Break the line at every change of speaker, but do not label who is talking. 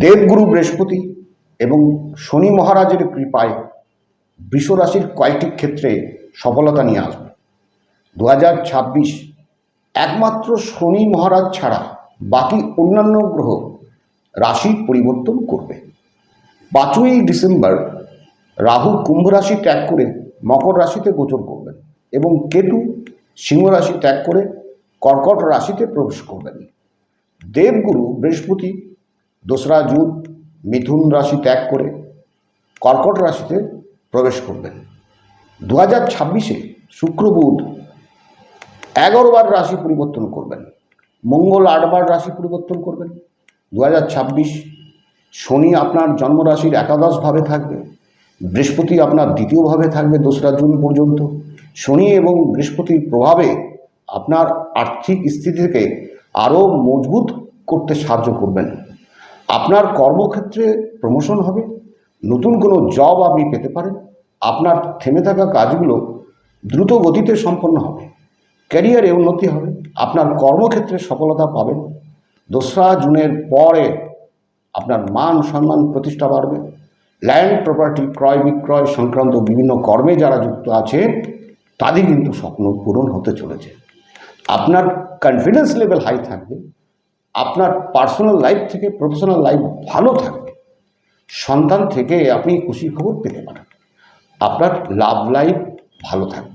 দেবগুরু বৃহস্পতি এবং শনি মহারাজের কৃপায় বৃষ রাশির কয়েকটি ক্ষেত্রে সফলতা নিয়ে আসবে। দু হাজার ছাব্বিশ একমাত্র শনি মহারাজ ছাড়া বাকি অন্যান্য গ্রহ রাশি পরিবর্তন করবে। পাঁচই ডিসেম্বর রাহু কুম্ভ রাশি ত্যাগ করে মকর রাশিতে গোচর করবেন এবং কেতু সিংহ রাশি ত্যাগ করে কর্কট রাশিতে প্রবেশ করবেন। দেবগুরু বৃহস্পতি দোসরা জুন মিথুন রাশি ত্যাগ করে কর্কট রাশিতে প্রবেশ করবেন। দু হাজার ছাব্বিশে শুক্র বুধ এগারোবার রাশি পরিবর্তন করবেন। মঙ্গল আটবার রাশি পরিবর্তন করবেন। দু হাজার ছাব্বিশ শনি আপনার জন্মরাশির একাদশভাবে থাকবে। বৃহস্পতি আপনার দ্বিতীয়ভাবে থাকবে দোসরা জুন পর্যন্ত। শনি এবং বৃহস্পতির প্রভাবে আপনার আর্থিক স্থিতিকে আরও মজবুত করতে সাহায্য করবেন। আপনার কর্মক্ষেত্রে প্রমোশন হবে, নতুন কোনো জব আপনি পেতে পারেন, আপনার থেমে থাকা কাজগুলো দ্রুত গতিতে সম্পন্ন হবে ক্যারিয়ারে উন্নতি হবে, আপনার কর্মক্ষেত্রে সফলতা পাবেন, দোসরা জুনের পরে আপনার মান সম্মান প্রতিষ্ঠা বাড়বে ল্যান্ড প্রপার্টি ক্রয় বিক্রয় সংক্রান্ত বিভিন্ন কর্মে যারা যুক্ত আছে তাদের কিন্তু স্বপ্ন পূরণ হতে চলেছে। আপনার কনফিডেন্স লেভেল হাই থাকবে আপনার পার্সোনাল লাইফ থেকে প্রফেশনাল লাইফ ভালো থাকবে। সন্তান থেকে আপনি খুশির খবর পেতে পারেন। আপনার লাভ লাইফ ভালো থাকবে।